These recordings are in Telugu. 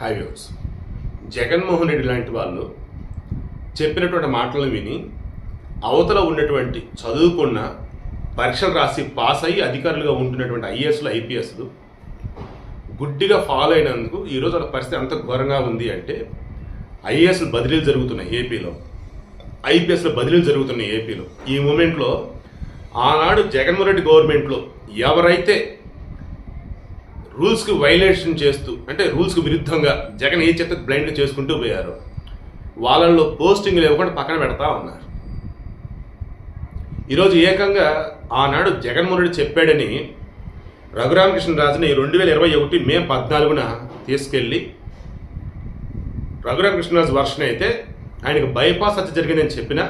హై వ్యూస్ జగన్మోహన్ రెడ్డి లాంటి వాళ్ళు చెప్పినటువంటి మాటలు విని అవతల ఉన్నటువంటి చదువుకున్న పరీక్షలు రాసి పాస్ అయ్యి అధికారులుగా ఉంటున్నటువంటి ఐఏఎస్లు ఐపీఎస్లు గుడ్డిగా ఫాలో అయినందుకు ఈరోజు వాళ్ళ పరిస్థితి అంత ఘోరంగా ఉంది అంటే ఐఏఎస్లు బదిలీలు జరుగుతున్నాయి ఏపీలో. ఐపీఎస్లో బదిలీలు జరుగుతున్నాయి ఏపీలో. ఈ మూమెంట్లో ఆనాడు జగన్మోహన్ రెడ్డి గవర్నమెంట్లో ఎవరైతే రూల్స్కి వైలేషన్ చేస్తూ అంటే రూల్స్కి విరుద్ధంగా జగన్ ఏ చెత్త బ్లైండ్ చేసుకుంటూ పోయారు వాళ్ళల్లో పోస్టింగ్లు ఇవ్వకుండా పక్కన పెడతా ఉన్నారు. ఈరోజు ఏకంగా ఆనాడు జగన్మోహన్ చెప్పాడని రఘురామకృష్ణరాజుని రెండు వేల ఇరవై ఒకటి మే పద్నాలుగున తీసుకెళ్ళి రఘురామకృష్ణరాజు వర్షన్ అయితే ఆయనకు బైపాస్ హత్య జరిగిందని చెప్పిన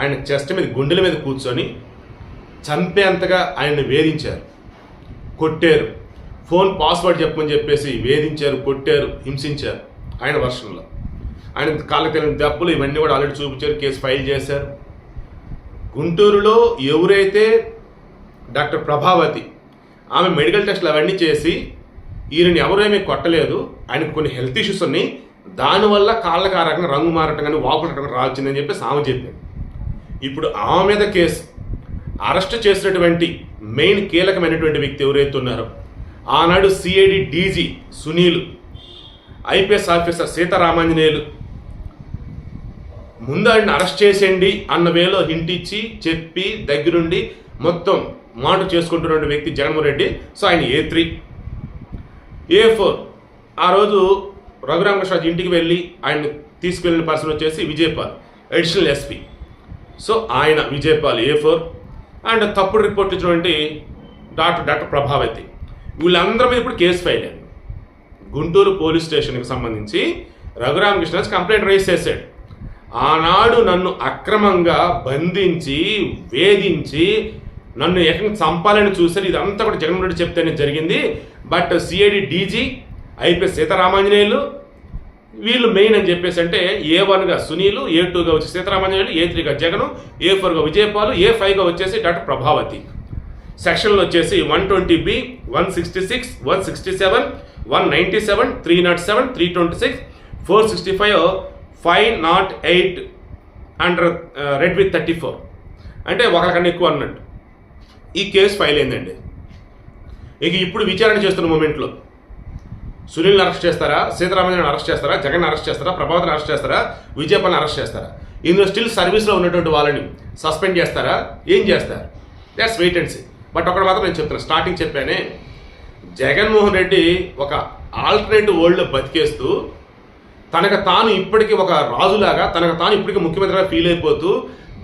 ఆయన చెస్ట్ మీద గుండెల మీద కూర్చొని చంపేంతగా ఆయన్ని వేధించారు. కొట్టారు. ఫోన్ పాస్వర్డ్ చెప్పమని చెప్పేసి వేధించారు కొట్టారు హింసించారు ఆయన వర్షంలో. ఆయన కాళ్ళకి తెలియని దెబ్బలు ఇవన్నీ కూడా ఆల్రెడీ చూపించారు కేసు ఫైల్ చేశారు. గుంటూరులో ఎవరైతే డాక్టర్ ప్రభావతి ఆమె మెడికల్ టెస్ట్లు అవన్నీ చేసి ఈయనని ఎవరేమీ కొట్టలేదు ఆయనకు కొన్ని హెల్త్ ఇష్యూస్ ఉన్నాయి దానివల్ల కాళ్ళకు ఆ రకంగా రంగు మారటం కానీ వాపుటం రాల్చిందని చెప్పేసి ఆమె చెప్పింది ఇప్పుడు ఆమె మీద కేసు. అరెస్ట్ చేసినటువంటి మెయిన్ కీలకమైనటువంటి వ్యక్తి ఎవరైతే ఉన్నారో ఆనాడు CID DG Sunil IPS officer Seetharamanjaneyulu ముందు అరెస్ట్ చేసేయండి అన్న వేలో హింటిచ్చి చెప్పి దగ్గరుండి మొత్తం మాట చేసుకుంటున్న వ్యక్తి జగన్మోహన్ రెడ్డి సో ఆయన ఏ త్రీ. ఏ ఫోర్. ఆ రోజు రఘురామకృష్ణ ఇంటికి వెళ్ళి ఆయన తీసుకెళ్ళిన పర్సన్ వచ్చేసి విజయపాల్ అడిషనల్ ఎస్పీ. సో ఆయన విజయపాల్ ఏ ఫోర్. అండ్ తప్పుడు రిపోర్ట్ ఇచ్చినటువంటి డాక్టర్ డాక్టర్ ప్రభావతి. వీళ్ళందరి మీద ఇప్పుడు కేసు ఫైల్ అయింది గుంటూరు పోలీస్ స్టేషన్కి సంబంధించి రఘురామకృష్ణరాజు కంప్లైంట్ రైజ్ చేశాడు. ఆనాడు నన్ను అక్రమంగా బంధించి వేధించి నన్ను ఎక్కడ చంపాలని చూశారు. ఇదంతా కూడా జగన్మోహన్ రెడ్డి చెప్తేనే జరిగింది. But CID DG IPS Seetharamanjaneyulu వీళ్ళు మెయిన్ అని చెప్పేసి అంటే ఏ వన్గా సునీలు ఏ టూగా వచ్చి సీతారామాంజనేయులు ఏ త్రీగా జగను ఏ ఫోర్గా విజయపాలు ఏ ఫైవ్గా వచ్చేసి డాక్టర్ ప్రభావతి. సెక్షన్లు వచ్చేసి one twenty B one sixty six one sixty seven one ninety seven three nought seven three twenty six four sixty five five nought eight under read with thirty four. అంటే ఒకరికన్నా ఎక్కువ అన్నట్టు. ఈ కేసు ఫైల్ అయిందండి. ఇక ఇప్పుడు విచారణ చేస్తున్న మూమెంట్లో. సునీల్ని అరెస్ట్ చేస్తారా? సీతారామయ్యని అరెస్ట్ చేస్తారా? జగన్ అరెస్ట్ చేస్తారా? ప్రభావతిని అరెస్ట్ చేస్తారా? విజయపాల్ని అరెస్ట్ చేస్తారా? ఇందులో స్టిల్ సర్వీస్లో ఉన్నటువంటి వాళ్ళని సస్పెండ్ చేస్తారా? ఏం చేస్తారు? That's wait and see. But ఒకటి మాత్రం నేను చెప్తాను స్టార్టింగ్ చెప్పానే జగన్మోహన్ రెడ్డి ఒక ఆల్టర్నేటివ్ వరల్డ్లో బతికేస్తూ తనకు తాను ఇప్పటికీ ఒక రాజులాగా తనకు తాను ఇప్పటికీ ముఖ్యమంత్రిగా ఫీల్ అయిపోతూ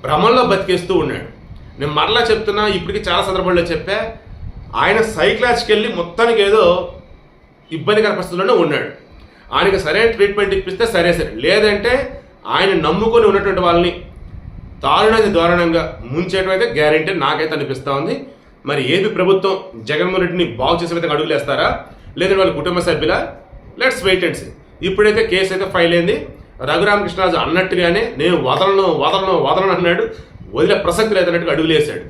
భ్రమంలో బతికేస్తూ ఉన్నాడు. నేను మరలా చెప్తున్నా ఇప్పటికీ చాలా సందర్భాల్లో చెప్పా ఆయన సైక్లాస్కి వెళ్ళి మొత్తానికి ఏదో ఇబ్బందికర పరిస్థితుల్లోనే ఉన్నాడు. ఆయనకి సరైన ట్రీట్మెంట్ ఇప్పిస్తే సరే సరే. లేదంటే ఆయన నమ్ముకొని ఉన్నటువంటి వాళ్ళని దారుణ దారుణంగా ముంచేయడం అయితే గ్యారంటీ నాకైతే అనిపిస్తూ ఉంది. మరి ఏపీ ప్రభుత్వం జగన్మోహన్ రెడ్డిని బాగు చేసే విధంగా అడుగులు వేస్తారా లేదంటే వాళ్ళ కుటుంబ సభ్యుల? లెట్స్ వెయిట్ అండ్ సీ ఇప్పుడైతే కేసు అయితే ఫైల్ అయింది. రఘురామకృష్ణరాజు అన్నట్టుగానే నేను వదలను వదలను వదలను అన్నాడు. వదిలే ప్రసక్తి లేదన్నట్టుగా అడుగులేశాడు.